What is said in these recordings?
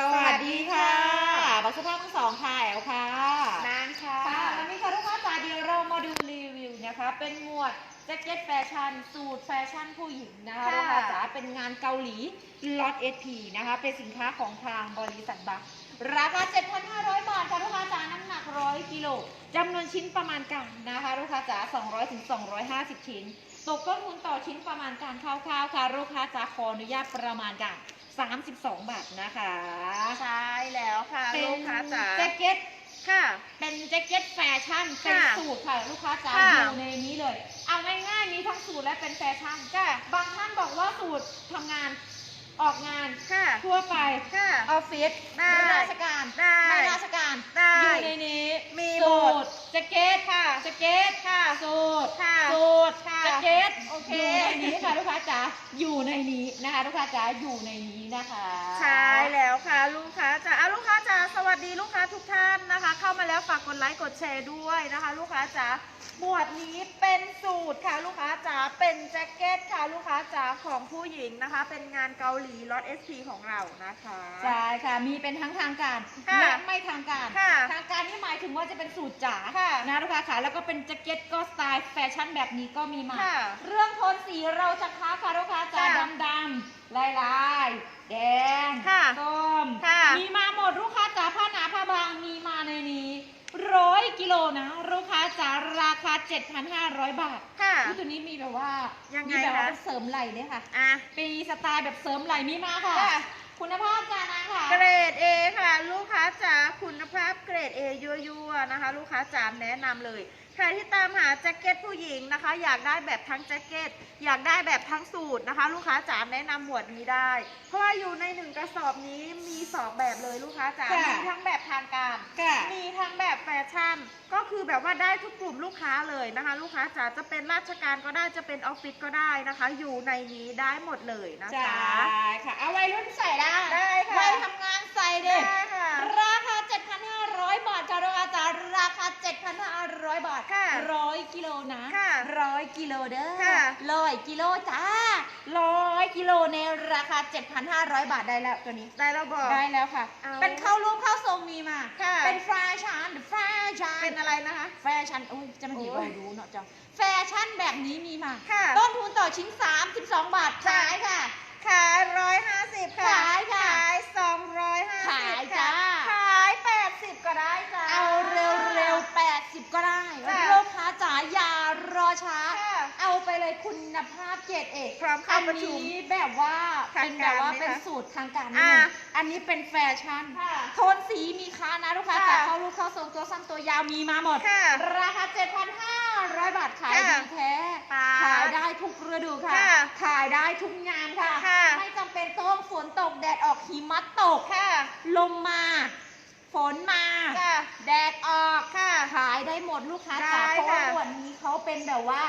สวัสดีค่ะบักสุภาพทั้งสองค่ะแอลค่ะนานค่ะค่ะวันนี้ค่ะลูกค้าจ๋าเดี๋ยวเรามาดูรีวิวนะคะ เป็นหมวดแจ็คเก็ตแฟชั่น สูตรแฟชั่นผู้หญิงนะคะค่ะลูกค้าจ๋าเป็นงานเกาหลีล็อตเอพีนะคะ เป็นสินค้าของทางบริษัทบักราคา 7,500 บาทค่ะลูกค้าจ๋าน้ำหนัก 100 กิโลจำนวนชิ้นประมาณการนะคะ ลูกค้าจ๋า200ถึง250 ชิ้น ตกต้นทุนต่อชิ้นประมาณการคร่าวๆค่ะลูกค้าจ๋าขออนุญาตประมาณการ32 บาทนะคะใช่แล้วค่ะเป็นลูกค้าจ๋าแจ็คเก็ตค่ะ เป็นแจ็คเก็ตแฟชั่นเป็นค่ะสูตรค่ะลูกค้าจ๋าค่ะอยู่ในนี้เลย เอาง่ายๆมีทั้งสูตรและเป็นแฟชั่นค่ะบางท่านบอกว่าสูตรทำงานออกงานค่ะทั่วไปค่ะออฟฟิศได้ราชการได้ไม่ราชการได้อยู่ในนี้มีหมสูดตรแจ็คเก็ตค่ะแจ็คเก็ตค่ะสูตรค่ะสูตรค่ะแจ็คเก็ตโอเคอยู่ในนี้ค่ะลูกค้าจ๋าอยู่ในนี้นะคะลูกค้าจ๋าอยู่ในนี้นะคะใช่แล้วค่ะลูกค้าจ๋าอะลูกค้าจ๋าสวัสดีลูกค้าทุกท่านนะคะ เข้ามาแล้วฝากกดไลค์กดแชร์ด้วยนะคะ ลูกค้าจ๋าหมวดนี้เป็นสูตรค่ะลูกค้าจ๋าเป็นแจ็คเก็ตค่ะลูกค้าจ๋าของผู้หญิงนะคะ เป็นงานเกาหลีล็อตเอสของเรานะคะใช่ค่ะมีเป็นทั้งทางการค่ะและไม่ทางการค่ะทางการนี่หมายถึงว่าจะเป็นสูตรจ๋าค่ะนะลูกค้าค่ะแล้วก็เป็นแจ็คเก็ตก็สไตล์แฟชั่นแบบนี้ก็มีมา ค่ะเรื่องโทนสีเราจะค้าค่ะลูกค้าจ๋าค่ะดำดำๆลายลายๆแดงค่ะส้มค่ะ มีมาหมดลูกค้าจ๋าผ้าหนาผ้าบางมีมาในนี้ร้อยกิโลนะลูกค้าจ๋าราคา 7,500 บาทค่ะ อุ๊ยตัวนี้มีแบบว่ายังไงมีแบบว่าคะ เป็นเสริมไหล่เลยค่ะ อะ ปีสไตล์แบบเสริมไหล่มีมาค่ะ ค่ะ คุณภาพจานะ ค่ะเกรด A ค่ะ ลูกค้าจ๋าคุณภาพเกรด A ยั่วๆนะคะ ลูกค้าจ๋าแนะนำเลย ใครที่ตามหาแจ็คเก็ตผู้หญิงนะคะ อยากได้แบบทั้งแจ็คเก็ต อยากได้แบบทั้งสูตรนะคะ ลูกค้าจ๋าแนะนำหมวดนี้ได้ เพราะว่าอยู่ในหนึ่งกระสอบนี้มีสองแบบเลยลูกค้าจ๋าค่ะมีทั้งแบบทางการค่ะมีทั้งแบบแฟชั่น ก็คือแบบว่าได้ทุกกลุ่มลูกค้าเลยนะคะ ลูกค้าจ๋าจะเป็นราชการก็ได้จะเป็นออฟฟิศก็ได้นะคะ อยู่ในนี้ได้หมดเลยนะใช่คะค่ะเอาวัยรุ่นใส่ได้ได้ค่ะวัยทำงานใส่เด็กได้ค่ะราคา7,500บาทจ้าลูกค้าจ๋ารา คา7,500บาทค่ะร้อยกิโลนะค่ะร้อยกิโลเด้อค่ะร้อยกิโลจ้าร้อยกิโลในราคา 7,500 บาทได้แล้วตัวนี้ ได้แล้วบอกได้แล้วค่ะเอาเป็นเข้ารูปเข้าทรงมีมาค่ะเป็นแฟชั่นแฟชั่นเป็นอะไรนะคะ แฟชั่นโอ้ยจะมาถีบโอ้เรายรู้เนาะจ้ะแฟชั่นแบบนี้มีมาค่ะต้นทุนต่อชิ้น 32 บาทขายค่ะขายร้อยห้าสิบค่ะขายค่ะขายสองร้อยห้าสิบขายจ้า ขายแปดสิบก็ได้จ้า เอาเร็วๆ 80 ก็ได้ ค่ะ ลูกค้าจ๋าอย่ารอช้า ค่ะ เอาไปเลยคุ ณภาพเกรดเอกพร้อมเข้าประชุม อันนี้แบบว่าทางเป็นแบบว่าการไหมคะเป็นสูตรทางการนิดอ่านึงอันนี้เป็นแฟชั่นค่ะโทนสีมีค้านะลูกค้าค่ะจ๋าเข้าลูกเข้าทรงตัวสั้นตัวยาวมีมาหมด ค่ะราคา 7,500 บาทขายค่ะดีแท้ค่ะขายได้ทุกฤดูค่ะ ค่ะขายได้ทุกงานค่ะ ค่ะ ไม่จำเป็นต้องฝนตกแดดออกหิมะตก ค่ะลมมา ฝนมา ค่ะ แดดออก ค่ะ ขายได้หมดลูกค้าจ๋าได้เพราะว่าค่ะวันนี้เขาเป็นแบบว่า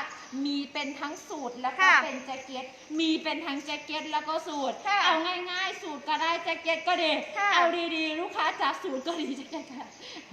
มีเป็นทั้งสูตรแล้วก็ค่ะเป็นแจ็คเก็ต มีเป็นทั้งแจ็คเก็ตแล้วก็สูตร ค่ะเอาง่ายๆ สูตรก็ได้แจ็คเก็ตก็ดีค่ะเอาดีๆ ลูกค้าจ๋าสูตรก็ดีแจ็คเก็ตก็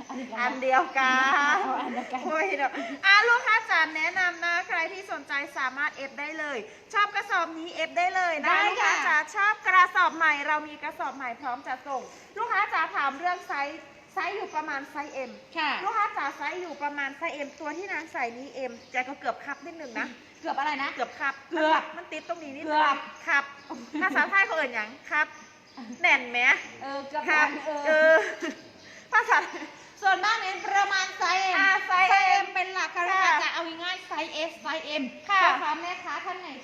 อันเดียวกัอันนเดียวกัน เอาอันเดียวกัน โอ้ยเดี๋ยวอะลูกค้าจ๋าแนะนำนะ ใครที่สนใจสามารถเอฟได้เลย ชอบกระสอบนี้เอฟได้เลยนะได้ลูกค้าค่ะจ๋าชอบกระสอบใหม่ เรามีกระสอบใหม่พร้อมจะส่ง ลูกค้าจ๋าถามเรื่องไซส์ ไซส์อยู่ประมาณไซส์ M ค่ะ ลูกค้าจ๋าไซส์อยู่ประมาณไซส์ M ตัวที่นางใส่นี้ M ใจก็เกือบคับนิดนึงนะเกือบอะไรนะ เกือบคับเกือบมันติดตรงนี้นิดเกืนึงอบครับภาษาไทยเขาเอ่ยหยังครับ แน่นไหมเออเกือบครับเอเอออภาษาส่วนมากเนี่ยประมาณไซส์ M อ่าไซส์ M เป็นหลักค่ะลูกค่ะค้าจ๋าเอาง่ายๆไซส์ S ไซส์ M ค่ะพ่อค้าแม่ค้า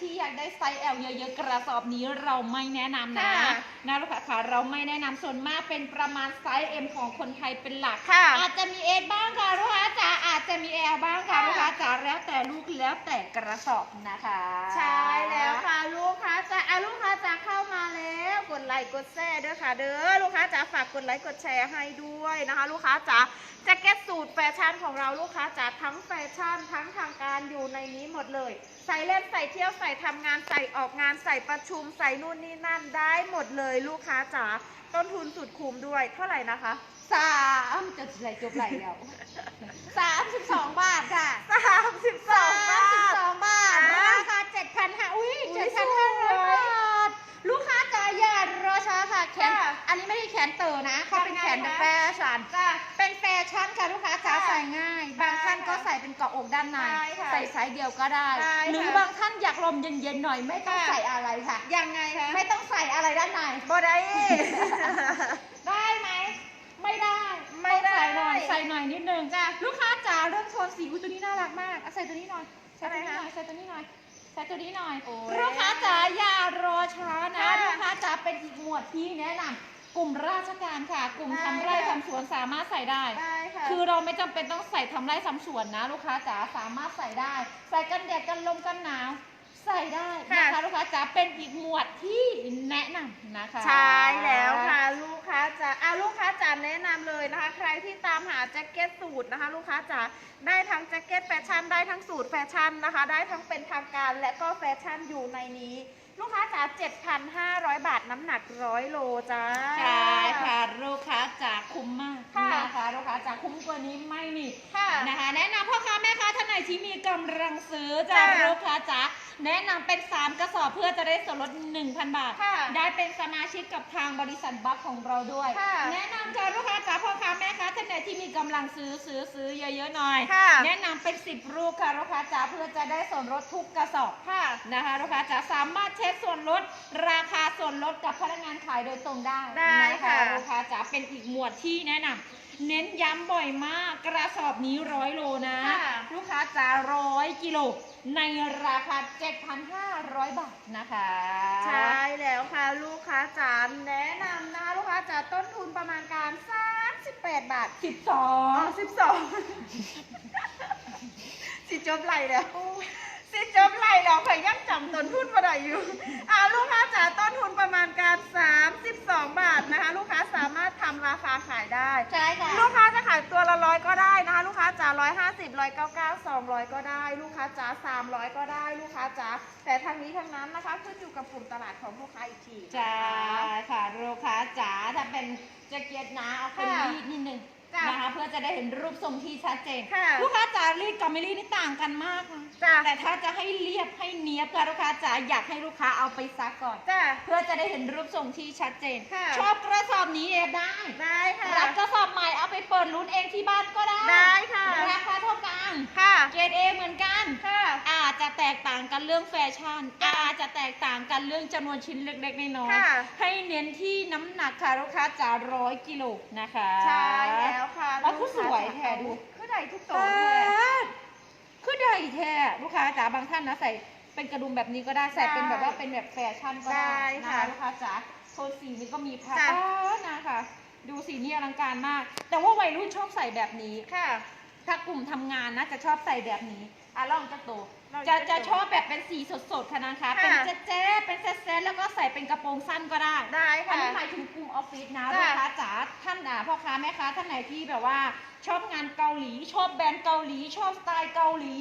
ท่านไหนที่อยากได้ไซส์ L เยอะๆกระสอบนี้เราไม่แนะนำนะค่ะนะลูกค้าค่ะเราไม่แนะนำส่วนมากเป็นประมาณไซส์ M ของคนไทยเป็นหลัก ค่ะอาจจะมี S บ้างค่ะลูกค้าจ๋าอาจจะมี L บ้างค่ะค่ะ ลูกค้า จ๋าแล้วแต่ลูกแล้วแต่กระสอบนะคะ ใช่แล้วค่ะลูกค้าจ๋าอะลูกค้าจ๋าเข้ามาแล้วกดไลค์กดแชร์ด้วยค่ะ เด้อลูกค้าจ๋าฝากกดไลค์กดแชร์ให้ด้วยนะคะ ลูกค้าจ๋าแจ็คเก็ตสูตรแฟชั่นของเราลูกค้าจ๋าทั้งแฟชั่นทั้งทางการอยู่ในนี้หมดเลย ใส่เล่นใส่เที่ยวใส่ทำงานใส่ออกงานใส่ประชุมใส่นู่นนี่นั่นได้หมดเลยลูกค้าจ๋าต้นทุนสุดคุ้มด้วยเท่าไหร่นะคะสามจะใส่จบไหลแล้ว สามสิบสองบาทค่ะสามสิบสองบาสิบท สองบาทอ่าราคาเจ็ดพันห้าอุ้ยอุ๊เจ็ยดพันห้าร้อยสวยบาท ลูกค้าจ๋าอย่ารอช้าค่ะแขน ค่ะอันนี้ไม่ได้แขนเต๋อนะเขาเป็นแขนยังไงคะ แฟชั่น จ้าเป็นแฟชั่นค่ะลูกค้าจ๋าค่ะใส่ง่าย บางท่านได้ค่ะก็ใส่เป็นเกาะอกด้านใน ได้ค่ะใส่ไซส์เดียวก็ได้ ได้หรือค่ะบางท่านอยากลมเย็นๆหน่อยไม่ต้องค่ะ ใส่อะไรค่ะ ยังไงคะไม่ต้องใส่อะไรด้านใน บ่ได้ ได้ไหม ไม่ได้ ไม่ได้ ต้องใส่ห น่อยใส่หน่อยนิดนึงจ้ะลูกค้าจ๋าเรื่องโทนสีอุ้ยตัวนี้น่ารักมากอะใส่ตัวนี้หน่อยใส่ตัวนี้หอะไรน่อยคะใส่ตัวนี้หน่อยใส่ตัวนี้หน่อยโอ้ยลูกค้าจ๋าอย่ารอช้านะค่ะลูกค้าจ๋าเป็นอีกหมวดที่แนะนำกลุ่มราชการค่ะ กลุ่มได้ทำไร่ค่ะทำสวนสามารถใส่ได้ ได้ค่ะ คือเราไม่จำเป็นต้องใส่ทำไร่ทำสวนนะ ลูกค้าจ๋าสามารถใส่ได้ ใส่กันแดดกันลมกันหนาว ใส่ได้นะคะค่ะ ลูกค้าจ๋าเป็นอีกหมวดที่แนะนำนะคะ ใช่แล้วค่ะลูกค้าจ๋าอะลูกค้าจ๋าแนะนำเลยนะคะ ใครที่ตามหาแจ็คเก็ตสูตรนะคะ ลูกค้าจ๋าได้ทั้งแจ็คเก็ตแฟชั่นได้ทั้งสูตรแฟชั่นนะคะ ได้ทั้งเป็นทางการและก็แฟชั่นอยู่ในนี้ ลูกค้าจ๋า7,500 บาทน้ำหนักร้อยโลจ้า ใช่ค่ะลูกค้าจ๋าคุ้มมากค่ะนะคะลูกค้าจ๋าคุ้มกว่านี้ไม่มีค่ะนะคะ แนะนำพ่อค้าแม่ค้าท่านไหนที่มีกำลังซื้อจากค่ะลูกค้าจ๋า แนะนำเป็น 3 กระสอบเพื่อจะได้ส่วนลด 1,000 บาท ค่ะได้เป็นสมาชิกกับทางบริษัทบัคของเราด้วย ค่ะแนะนำค่ะลูกค้าจ๋าพ่อค้าแม่ค้าท่านไหนที่มีกำลังซื้อซื้อซื้อเยอะๆหน่อย ค่ะแนะนำเป็น 10 ลูกค่ะลูกค้าจ๋าเพื่อจะได้ส่วนลดทุกกระสอบค่ะนะคะลูกค้าจะสามารถเช็คส่วนลด ราคาส่วนลดกับพนักงานขายโดยตรงได้ได้นค่ะ ลูกค้าจะเป็นอีกหมวดที่แนะนำ เน้นย้ำบ่อยมาก กระสอบนี้ร้อยโลนะ ค่ะ ลูกค้าจะร้อยกิโลในราคา 7,500 บาทนะคะ ใช่แล้วค่ะลูกค้าจ๋าแนะนำนะคะลูกค้าจ๋าต้นทุนประมาณการ38บาทสิบสออ๋ง อสิบสองสิจบไหลแล้ว สิจบไหลแล้วข่อยยังจำต้นทุนมาได้อยู่อ่าลูกค้าจ๋าต้นทุนประมาณการ 32 บาทนะคะ ลูกค้าสามารถทำราคาขายได้ ใช่ค่ะ ลูกค้าจะขายตัวละร้อยก็ได้นะคะ ลูกค้าจ๋าร้อยห้าสิบร้อยเก้าเก้าสองร้อยก็ได้ ลูกค้าจ๋าสามร้อยก็ได้ ลูกค้าจ๋าแต่ทางนี้ทางนั้นนะคะขึ้นอยู่กับกลุ่มตลาดของลูกค้าอีกทีนะคะ ใช่ค่ะลูกค้าจ๋าถ้าเป็นแจ็คเก็ตนะเอาเป็นค่ะ รีดนิดนึง จ้ะนะคะเพื่อจะได้เห็นรูปทรงที่ชัดเจนค่ะลูกค้าจ๋ารีดกับไม่รีดนี่ต่างกันมากนะจ้ะ แต่ถ้าจะให้เรียบให้เนี้ยบค่ะลูกค้าจ๋าอยากให้ลูกค้าเอาไปซักก่อน จ้ะ เพื่อจะได้เห็นรูปทรงที่ชัดเจน ค่ะ ชอบกระสอบนี้เอฟได้ได้ค่ะ รับกระสอบใหม่เอาไปเปิดลุ้นเองที่บ้านก็ได้ได้ค่ะ ราคาเท่ากันค่ะ เกรดเอเหมือนกัน ค่ะ อาจจะแตกต่างกันเรื่องแฟชั่นอาจจะแตกต่างกันเรื่องจำนวนชิ้นเล็กๆน้อยค่ะๆให้เน้นที่น้ำหนักค่ะลูกค้าจ๋าร้อยกิโลนะคะ ใช่แล้วค่ะแล้วก็สวยแท้ดู คือใดทุกแตัวแท้คือได้แท้ลูกค้าจ๋าบางท่านนะใส่เป็นกระดุมแบบนี้ก็ได้ใส่เป็นแบบว่าเป็นแบบแฟชั่นก็ได้ได้นะค่ะลูกค้าจ๋าโทนสีนี้ก็มีพาจ้ะนะคะดูสีนี่อลังการมาก แต่ว่าวัยรุ่นชอบใส่แบบนี้ค่ะ ถ้ากลุ่มทำงานนะจะชอบใส่แบบนี้ อะลองจะโตลองจะจะโตจะชอบแบบเป็นสีสดๆค่ะนะคะ ค่ะเป็นเจ๊เจ๊ๆเป็นเซ็ตๆแล้วก็ใส่เป็นกระโปรงสั้นก็ได้ได้อันค่ะนี้หมายถึงกลุ่มออฟฟิศนะจ้ะ ลูกค้าจ๋าท่านอะพ่อค้าแม่ค้าท่านไหนที่แบบว่า ชอบงานเกาหลี ชอบแบรนด์เกาหลี ชอบสไตล์เกาหลี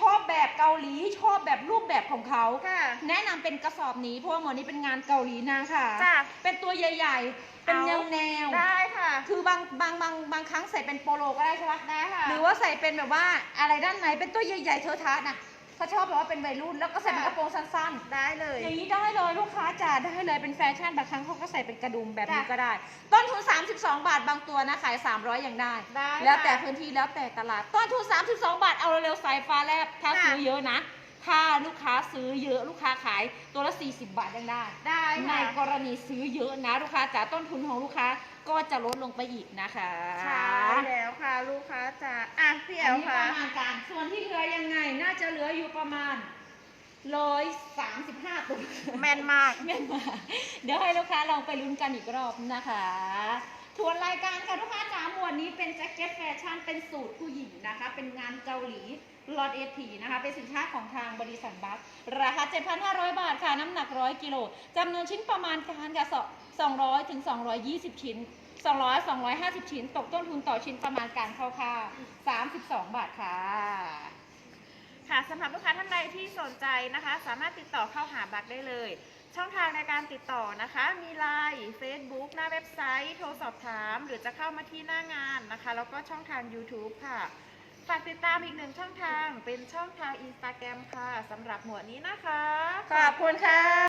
ชอบแบบเกาหลี ชอบแบบรูปแบบของเขา ค่ะ แนะนำเป็นกระสอบนี้เพราะว่าหมวดนี้เป็นงานเกาหลีนะค่ะ จ้ะเป็นตัวใหญ่ๆ เป็นแนเอาวแนวๆได้ค่ะ คือบางบางบางบางครั้งใส่เป็นโปโลก็ได้ใช่ปะได้ค่ะ หรือว่าใส่เป็นแบบว่าอะไรด้านในเป็นตัวใหญ่ๆเทอะทะนะ เขาชอบแบบว่าเป็นวัยรุ่น แล้วก็ใส่เป็นกระโปรงสั้นได้เลยๆอย่างนี้ได้เลยลูกค้าจ๋าได้เลยเป็นแฟชั่นบางครั้งเขาก็ใส่เป็นกระดุมแบบนี้จ้ะก็ได้ ต้นทุน 32 บาทบางตัวนะขาย 300 อย่างได้ ได้แล้วแต่ค่ะพื้นที่แล้วแต่ตลาด ต้นทุน 32 บาทเอาเร็วๆสายฟ้าแลบถ้าค่ะซื้อเยอะนะ ถ้าลูกค้าซื้อเยอะลูกค้าขายตัวละ 40 บาทยังได้ ได้ในค่ะ กรณีซื้อเยอะนะลูกค้าจ๋าต้นทุนของลูกค้าก็จะลดลงไปอีกนะคะใช่แล้วค่ะ ลูกค้าจ๋าอะพี่แออันลนี้ปค่ะ ระมาณการส่วนที่เหลือยังไง น่าจะเหลืออยู่ประมาณร้อยสามสิบห้าตัว แม่นมากแม่นมากเดี๋ยวให้ลูกค้าลองไปลุ้นกันอีกรอบนะคะ ทวนรายการค่ะลูกค้าจ๋าหมวดนี้เป็นแจ็คเก็ตแฟชั่นเป็นสูตรผู้หญิงนะคะ เป็นงานเกาหลีลอดเอทีนะคะ เป็นสินค้าของทางบริษัทบัคราคา 7,500 บาทค่ะ น้ำหนัก 100 กิโลจำนวนชิ้นประมาณการค่ะ200ถึง220 ชิ้น 200 250 ชิ้น ตกต้นทุนต่อชิ้นประมาณการคร่าวๆ32 บาทค่ะค่ะสำหรับลูกค้าท่านใดที่สนใจนะคะ สามารถติดต่อเข้าหาบักได้เลย ช่องทางในการติดต่อนะคะ มีไลน์ Facebook หน้าเว็บไซต์ โทรสอบถาม หรือจะเข้ามาที่หน้างานนะคะ แล้วก็ช่องทาง YouTube ค่ะ ฝากติดตามอีกหนึ่งช่องทางเป็นช่องทาง Instagram ค่ะสำหรับหมวดนี้นะคะ ขอบคุณค่ะ